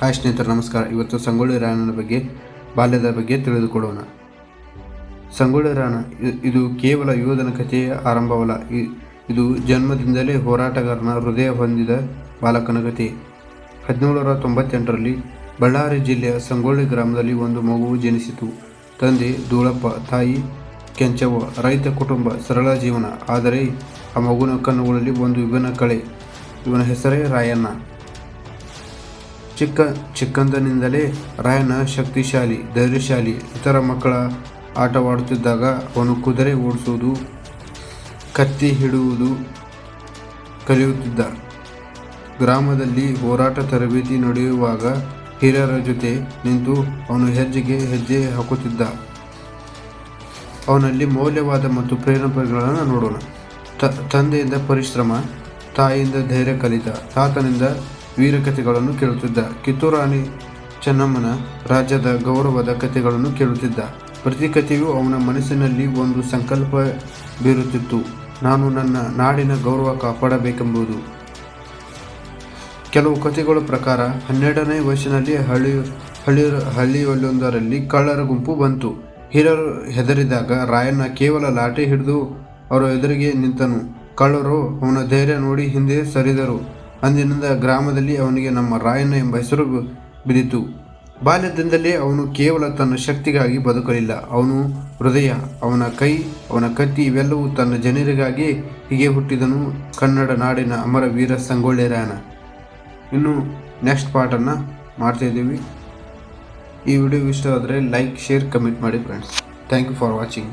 Hi ಸ್ನೇಹಿತರೆ, ನಮಸ್ಕಾರ. ಇವತ್ತು ಸಂಗೊಳ್ಳಿ ರಾಯಣ್ಣನ ಬಗ್ಗೆ, ಬಾಲ್ಯದ ಬಗ್ಗೆ ತಿಳಿದುಕೊಳ್ಳೋಣ. ಸಂಗೊಳ್ಳಿ ರಾಯಣ್ಣ ಇದು ಕೇವಲ ಯೋಧನ ಕಥೆಯ ಆರಂಭವಲ್ಲ. ಇದು ಜನ್ಮದಿಂದಲೇ ಹೋರಾಟಗಾರನ ಹೃದಯ ಹೊಂದಿದ ಬಾಲಕನ ಕಥೆ. ಹದಿನೇಳರ ತೊಂಬತ್ತೆಂಟರಲ್ಲಿ ಬಳ್ಳಾರಿ ಜಿಲ್ಲೆಯ ಸಂಗೊಳ್ಳಿ ಗ್ರಾಮದಲ್ಲಿ ಒಂದು ಮಗುವು ಜನಿಸಿತು. ತಂದೆ ಧೂಳಪ್ಪ ತಾಯಿ ಕೆಂಚವ್ವ, ರೈತ ಕುಟುಂಬ ಸರಳ ಜೀವನ. ಆದರೆ ಆ ಮಗುವಿನ ಕಣ್ಣುಗಳಲ್ಲಿ ಒಂದು ವಿಭಿನ್ನ ಕಳೆ. ಇವನ ಹೆಸರೇ ರಾಯಣ್ಣ. ಚಿಕ್ಕ ಚಿಕ್ಕಂದನಿಂದಲೇ ರಾಯನ ಶಕ್ತಿಶಾಲಿ, ಧೈರ್ಯಶಾಲಿ ಇತರ ಮಕ್ಕಳ ಆಟವಾಡುತ್ತಿದ್ದಾಗ ಅವನು ಕುದುರೆ ಓಡಿಸುವುದು, ಕತ್ತಿ ಹಿಡುವುದು ಕಲಿಯುತ್ತಿದ್ದ. ಗ್ರಾಮದಲ್ಲಿ ಹೋರಾಟ ತರಬೇತಿ ನಡೆಯುವಾಗ ಹಿರಿಯರ ಜೊತೆ ನಿಂತು ಅವನು ಹೆಜ್ಜೆಗೆ ಹೆಜ್ಜೆ ಹಾಕುತ್ತಿದ್ದ. ಅವನಲ್ಲಿ ಮೌಲ್ಯವಾದ ಮತ್ತು ಪ್ರೇರಣೆಗಳನ್ನು ನೋಡೋಣ. ತಂದೆಯಿಂದ ಪರಿಶ್ರಮ, ತಾಯಿಯಿಂದ ಧೈರ್ಯ ಕಲಿತ, ತಾತನಿಂದ ವೀರಕಥೆಗಳನ್ನು ಕೇಳುತ್ತಿದ್ದ ಕಿತ್ತೂರಾಣಿ ಚೆನ್ನಮ್ಮನ ರಾಜ್ಯದ ಗೌರವದ ಕಥೆಗಳನ್ನು ಕೇಳುತ್ತಿದ್ದ. ಪ್ರತಿ ಕಥೆಯೂ ಅವನ ಮನಸ್ಸಿನಲ್ಲಿ ಒಂದು ಸಂಕಲ್ಪ ಬೀರುತ್ತಿತ್ತು. ನಾನು ನನ್ನ ನಾಡಿನ ಗೌರವ ಕಾಪಾಡಬೇಕೆಂಬುದು. ಕೆಲವು ಕಥೆಗಳ ಪ್ರಕಾರ ಹನ್ನೆರಡನೇ ವಯಸ್ಸಿನಲ್ಲಿ ಹಳ್ಳಿ ಹಳ್ಳಿ ಹಳ್ಳಿಯಲ್ಲೊಂದರಲ್ಲಿ ಕಳ್ಳರ ಗುಂಪು ಬಂತು. ಹಿರಿಯರು ಹೆದರಿದಾಗ ರಾಯಣ್ಣ ಕೇವಲ ಲಾಠಿ ಹಿಡಿದು ಅವರ ಎದುರಿಗೆ ನಿಂತನು. ಕಳ್ಳರು ಅವನ ಧೈರ್ಯ ನೋಡಿ ಹಿಂದೆ ಸರಿದರು. ಅಂದಿನಿಂದ ಗ್ರಾಮದಲ್ಲಿ ಅವನಿಗೆ ನಮ್ಮ ರಾಯಣ್ಣ ಎಂಬ ಹೆಸರು ಬಿದ್ದಿತು ಬಾಲ್ಯದಿಂದಲೇ ಅವನು ಕೇವಲ ತನ್ನ ಶಕ್ತಿಗಾಗಿ ಬದುಕಲಿಲ್ಲ. ಅವನು ಹೃದಯ, ಅವನ ಕೈ, ಅವನ ಕತ್ತಿ ಇವೆಲ್ಲವೂ ತನ್ನ ಜನರಿಗಾಗಿ ಹೀಗೆ ಹುಟ್ಟಿದನು. ಕನ್ನಡ ನಾಡಿನ ಅಮರ ವೀರ ಸಂಗೊಳ್ಳಿ ರಾಯಣ್ಣ. ಇನ್ನು ನೆಕ್ಸ್ಟ್ ಪಾರ್ಟನ್ನು ಮಾಡ್ತಾ ಇದ್ದೀವಿ. ಈ ವಿಡಿಯೋ ಇಷ್ಟ ಆದರೆ ಲೈಕ್ ಶೇರ್ ಕಮೆಂಟ್ ಮಾಡಿ friends thank you for watching